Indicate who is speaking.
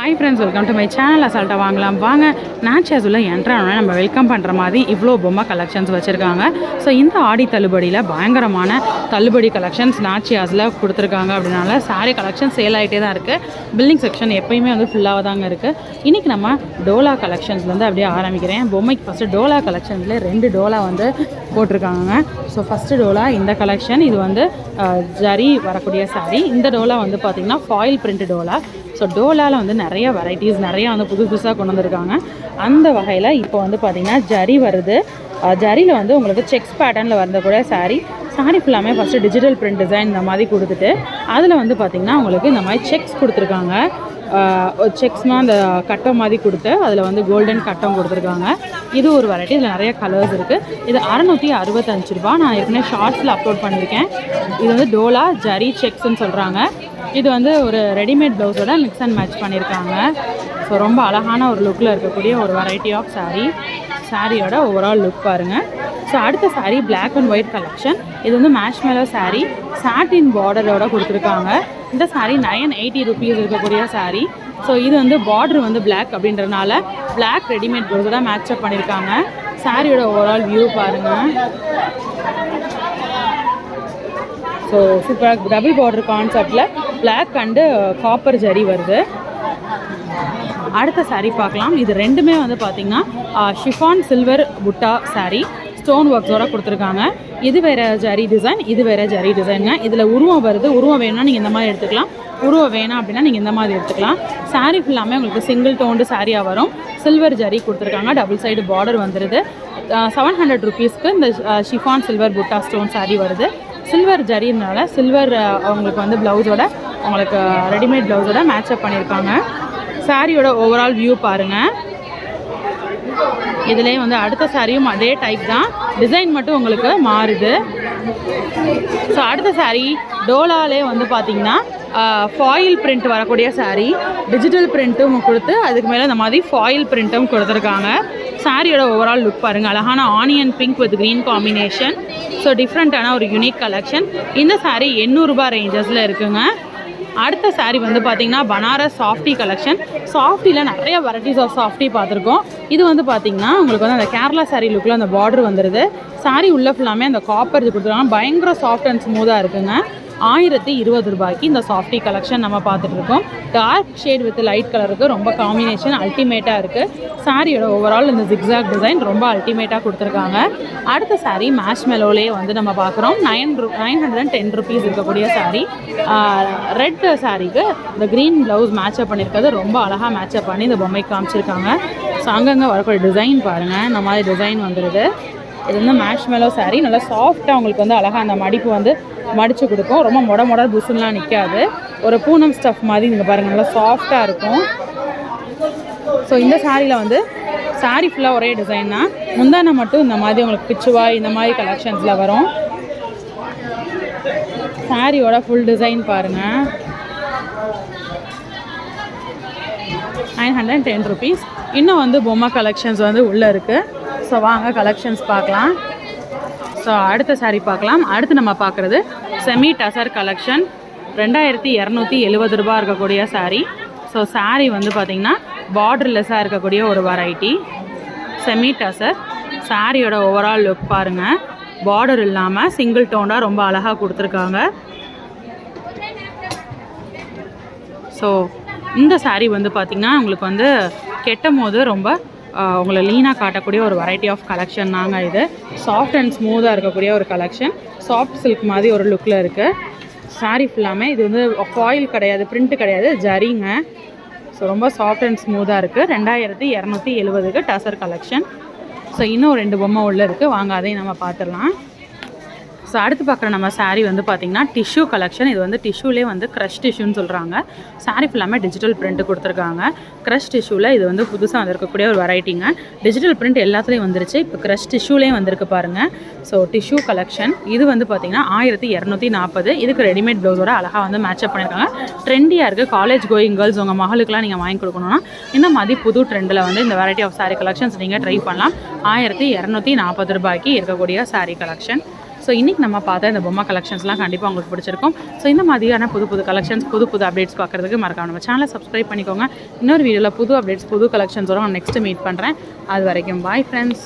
Speaker 1: Hi friends welcome to my channel அசால்ட்டாக வாங்கலாம். வாங்க. நேச்சுரல் என்ட்ரானோட நம்ம வெல்கம் பண்ணுற மாதிரி இவ்வளோ பொம்மை கலெக்ஷன்ஸ் வச்சுருக்காங்க. ஸோ இந்த ஆடி தள்ளுபடியில் பயங்கரமான தள்ளுபடி கலெக்ஷன்ஸ் நாச்சியாஸில் கொடுத்துருக்காங்க அப்படின்னால சாரீ கலெக்ஷன் சேல் ஆகிட்டே தான் இருக்குது பில்டிங் செக்ஷன் எப்பயுமே வந்து ஃபுல்லாக தாங்க இருக்குது இன்றைக்கி நம்ம டோலா கலெக்ஷன்ஸ்லேருந்து அப்படியே ஆரம்பிக்கிறேன். பொம்மைக்கு ஃபஸ்ட்டு டோலா கலெக்ஷன்ஸில் ரெண்டு டோலா வந்து போட்டிருக்காங்க. ஸோ ஃபஸ்ட்டு டோலா இந்த கலெக்ஷன் இது வந்து ஜரி வரக்கூடிய சாரீ இந்த டோலா வந்து பார்த்திங்கன்னா ஃபாயில் பிரிண்ட் டோலா ஸோ டோலாவில் வந்து நிறைய நிறைய வெரைட்டிஸ் நிறையா வந்து புது புதுசாக கொண்டு வந்திருக்காங்க. அந்த வகையில் இப்போ வந்து பார்த்திங்கன்னா ஜரி வருது. ஜரியில் வந்து உங்களுக்கு செக்ஸ் பேட்டர்னில் வரக்கூடிய saree. Saree ஃபுல்லாமே ஃபஸ்ட்டு டிஜிட்டல் பிரிண்ட் டிசைன் இந்த மாதிரி கொடுத்துட்டு அதில் வந்து பார்த்திங்கன்னா உங்களுக்கு இந்த மாதிரி செக்ஸ் கொடுத்துருக்காங்க. செக்ஸ்னால் அந்த கட்டம் மாதிரி கொடுத்து அதில் வந்து கோல்டன் கட்டம் கொடுத்துருக்காங்க. இது ஒரு வெரைட்டி இதில் நிறைய கலர்ஸ் இருக்குது இது அறநூற்றி அறுபத்தஞ்சு ரூபா. நான் ஏற்கனவே ஷார்ட்ஸில் அப்லோட் பண்ணியிருக்கேன் இது வந்து டோலா ஜரி செக்ஸ்ன்னு சொல்கிறாங்க இது வந்து ஒரு ரெடிமேட் ப்ளவுஸோட மிக்ஸ் அண்ட் மேட்ச் பண்ணியிருக்காங்க. ஸோ ரொம்ப அழகான ஒரு லுக்கில் இருக்கக்கூடிய ஒரு வெரைட்டி ஆஃப் சாரீ சாரியோட ஓவரால் லுக் பாருங்கள் ஸோ அடுத்த saree black and white collection இது வந்து மேஷ் மேலோ சாரீ சாட்டின் பார்டரோட கொடுத்துருக்காங்க. இந்த சாரீ நயன் எயிட்டி ருபீஸ் இருக்கக்கூடிய சாரீ ஸோ இது வந்து பார்டர் வந்து பிளாக் அப்படின்றனால பிளாக் ரெடிமேட் ப்ளவுஸோட மேட்சப் பண்ணியிருக்காங்க. சாரியோட ஓவரால் வியூ பாருங்கள் ஸோ சூப்பராக டபுள் பார்டர் கான்செப்டில் பிளாக் அண்டு காப்பர் ஜரி வருது. அடுத்த சாரீ பார்க்கலாம். இது ரெண்டுமே வந்து பார்த்திங்கன்னா ஷிஃபான் சில்வர் புட்டா சாரீ ஸ்டோன் ஒர்க்ஸோட கொடுத்துருக்காங்க. இது வேற ஜரி டிசைன் இது வேற ஜரி டிசைனுங்க இதில் உருவம் வருது. உருவம் வேணும்னா நீங்கள் இந்த மாதிரி எடுத்துக்கலாம். உருவம் வேணாம் அப்படின்னா நீங்கள் இந்த மாதிரி எடுத்துக்கலாம். சாரீ ஃபுல்லாமே உங்களுக்கு சிங்கிள் டோன்டு சாரியாக வரும். சில்வர் ஜரி கொடுத்துருக்காங்க. டபுள் சைடு பார்டர் வந்துடுது செவன் ஹண்ட்ரட் ருபீஸ்க்கு இந்த ஷிஃபான் சில்வர் புட்டா ஸ்டோன் சாரீ வருது. சில்வர் ஜரினால சில்வர் அவங்களுக்கு வந்து ப்ளவுஸோட உங்களுக்கு ரெடிமேட் ப்ளவுஸோட மேட்சப் பண்ணியிருக்காங்க. சாரியோட ஓவரால் வியூ பாருங்கள் இதுலேயே வந்து அடுத்த சாரியும் அதே டைப் தான். டிசைன் மட்டும் உங்களுக்கு மாறுது. ஸோ அடுத்த saree டோலாலே வந்து பார்த்தீங்கன்னா ஃபாயில் பிரிண்ட் வரக்கூடிய saree டிஜிட்டல் பிரிண்ட்டும் கொடுத்து அதுக்கு மேலே இந்த மாதிரி ஃபாயில் பிரிண்ட்டும் கொடுத்துருக்காங்க. சாரியோட ஓவரால் லுக் பாருங்கள் அழகான onion pink with green combination so டிஃப்ரெண்ட்டான ஒரு யூனிக் கலெக்ஷன் இந்த saree எண்ணூறுரூபா ரேஞ்சஸில் இருக்குங்க. அடுத்த சாரீ வந்து பார்த்தீங்கன்னா பனாரஸ் சாஃப்டி கலெக்ஷன் சாஃப்டியில் நிறைய வெரைட்டிஸ் ஆஃப் சாஃப்டி பார்த்துருக்கோம். இது வந்து பார்த்தீங்கன்னா உங்களுக்கு வந்து அந்த கேரளா சாரீ லுக்கில் அந்த பார்டர் வந்துடுது சாரீ உள்ள ஃபுல்லாமே அந்த காப்பர் இது கொடுத்துருக்காங்க. பயங்கர சாஃப்ட் அண்ட் ஸ்மூத்தாக இருக்குங்க. ஆயிரத்தி இருபது ரூபாய்க்கு இந்த சாஃப்டி கலெக்ஷன் நம்ம பார்த்துட்ருக்கோம். டார்க் ஷேட் வித் லைட் கலருக்கு ரொம்ப காம்பினேஷன் அல்டிமேட்டாக இருக்குது சாரியோட ஓவரால் இந்த ஜிக்ஸாக் டிசைன் ரொம்ப அல்டிமேட்டாக கொடுத்துருக்காங்க. அடுத்த சாரீ மேஷ் மெலோலே வந்து நம்ம பார்க்குறோம். நைன் ரூ nine hundred and ten rupees இருக்கக்கூடிய சாரீ ரெட் சாரீக்கு இந்த க்ரீன் ப்ளவுஸ் மேட்சப் பண்ணியிருக்கிறது ரொம்ப அழகாக மேட்சப் பண்ணி இந்த பொம்மை காமிச்சிருக்காங்க. ஸோ அங்கங்கே வரக்கூடிய டிசைன் பாருங்கள் இந்த மாதிரி டிசைன் வந்துடுது இது வந்து மேஷ் மேலோ saree. நல்லா சாஃப்டாக உங்களுக்கு வந்து அழகாக அந்த மடிப்பு வந்து மடித்து கொடுக்கும். ரொம்ப மொட மொட புசுலாம் நிற்காது ஒரு பூனம் ஸ்டஃப் மாதிரி நீங்கள் பாருங்கள் நல்லா சாஃப்டாக இருக்கும். ஸோ இந்த சாரியில் வந்து சாரீ ஃபுல்லாக ஒரே டிசைன் தான். முந்தானை மட்டும் இந்த மாதிரி உங்களுக்கு பிச்சுவாய் இந்த மாதிரி கலெக்ஷன்ஸில் வரும். சாரியோட ஃபுல் டிசைன் பாருங்கள் நைன் ஹண்ட்ரட் டென் ருபீஸ் இன்னும் வந்து பொம்மை கலெக்ஷன்ஸ் வந்து உள்ளே இருக்குது ஸோ வாங்க கலெக்ஷன்ஸ் பார்க்கலாம். ஸோ அடுத்த சாரீ பார்க்கலாம். அடுத்து நம்ம பார்க்குறது செமி டசர் கலெக்ஷன் ரெண்டாயிரத்தி இரநூத்தி எழுபது ரூபா இருக்கக்கூடிய சாரீ ஸோ சாரீ வந்து பார்த்திங்கன்னா பார்டர்லெஸ்ஸாக இருக்கக்கூடிய ஒரு வெரைட்டி செமி டசர் சாரியோட ஓவரால் லுக் பாருங்கள் பார்டர் இல்லாமல் சிங்கிள் டோனாக ரொம்ப அழகாக கொடுத்துருக்காங்க. ஸோ இந்த சாரீ வந்து பார்த்திங்கன்னா உங்களுக்கு வந்து கெட்டும் போது ரொம்ப உங்களை லீனாக காட்டக்கூடிய ஒரு வெரைட்டி ஆஃப் கலெக்ஷன் தாங்க இது. சாஃப்ட் அண்ட் ஸ்மூத்தாக இருக்கக்கூடிய ஒரு கலெக்ஷன் சாஃப்ட் சில்க் மாதிரி ஒரு லுக்கில் இருக்குது saree ஃபுல்லாமே இது வந்து ஃபாயில் கிடையாது பிரிண்ட்டு கிடையாது ஜரிங்க ஸோ ரொம்ப சாஃப்ட் அண்ட் ஸ்மூத்தாக இருக்குது ரெண்டாயிரத்தி இரநூத்தி எழுபதுக்கு டசர் கலெக்ஷன் ஸோ இன்னும் ரெண்டு பொம்மை உள்ளே இருக்குது வாங்க அதையும் நம்ம பார்த்துடலாம். ஸோ அடுத்து பார்க்குற நம்ம சாரீ வந்து பார்த்திங்கன்னா டிஷ்யூ கலெக்ஷன் இது வந்து டிஷ்யூலே வந்து க்ரஷ் டிஷ்யூன்னு சொல்கிறாங்க சாரீ ஃபுல்லாமே டிஜிட்டல் பிரிண்ட் கொடுத்துருக்காங்க. க்ரஷ் டிஷ்யூவில் இது வந்து புதுசாக வந்திருக்கக்கூடிய ஒரு வெரைட்டிங்க டிஜிட்டல் பிரிண்ட் எல்லாத்துலேயும் வந்துருச்சு. இப்போ க்ரஷ் டிஷ்யூலேயும் வந்திருக்கு பாருங்கள் ஸோ டிஷ்யூ கலெக்ஷன் இது வந்து பார்த்திங்கன்னா ஆயிரத்தி இரநூத்தி நாற்பது. இதுக்கு ரெடிமேட் ப்ளவுஸோட அழகாக வந்து மேட்சப் பண்ணியிருக்காங்க. ட்ரெண்டியாக இருக்குது காலேஜ் கோயிங் கேர்ள்ஸ் உங்கள் மகளுக்குலாம் நீங்கள் வாங்கி கொடுக்கணும்னா இந்த மாதிரி புது ட்ரெண்டில் வந்து இந்த வெரைட்டி ஆஃப் சாரீ கலெக்ஷன்ஸ் நீங்கள் ட்ரை பண்ணலாம். ஆயிரத்தி இரநூத்தி நாற்பது ரூபாய்க்கு இருக்கக்கூடிய சாரீ கலெக்ஷன் ஸோ இன்றைக்கி நம்ம பார்த்த இந்த பொம்மை கலெக்ஷன்ஸ்லாம் கண்டிப்பாக உங்களுக்கு பிடிச்சிருக்கும். ஸோ இந்த மாதிரியான புது புது கலெக்ஷன்ஸ் புது புது அப்டேட்ஸ் பார்க்குறதுக்கு மறக்காம நம்ம சேனலை சப்ஸ்கிரைப் பண்ணிக்கோங்க. இன்னொரு வீடியோவில் புது அப்டேட்ஸ் புது கலெக்ஷன்ஸோட நெக்ஸ்ட்டு மீட் பண்ணுறேன் அது வரைக்கும் பாய் ஃப்ரெண்ட்ஸ்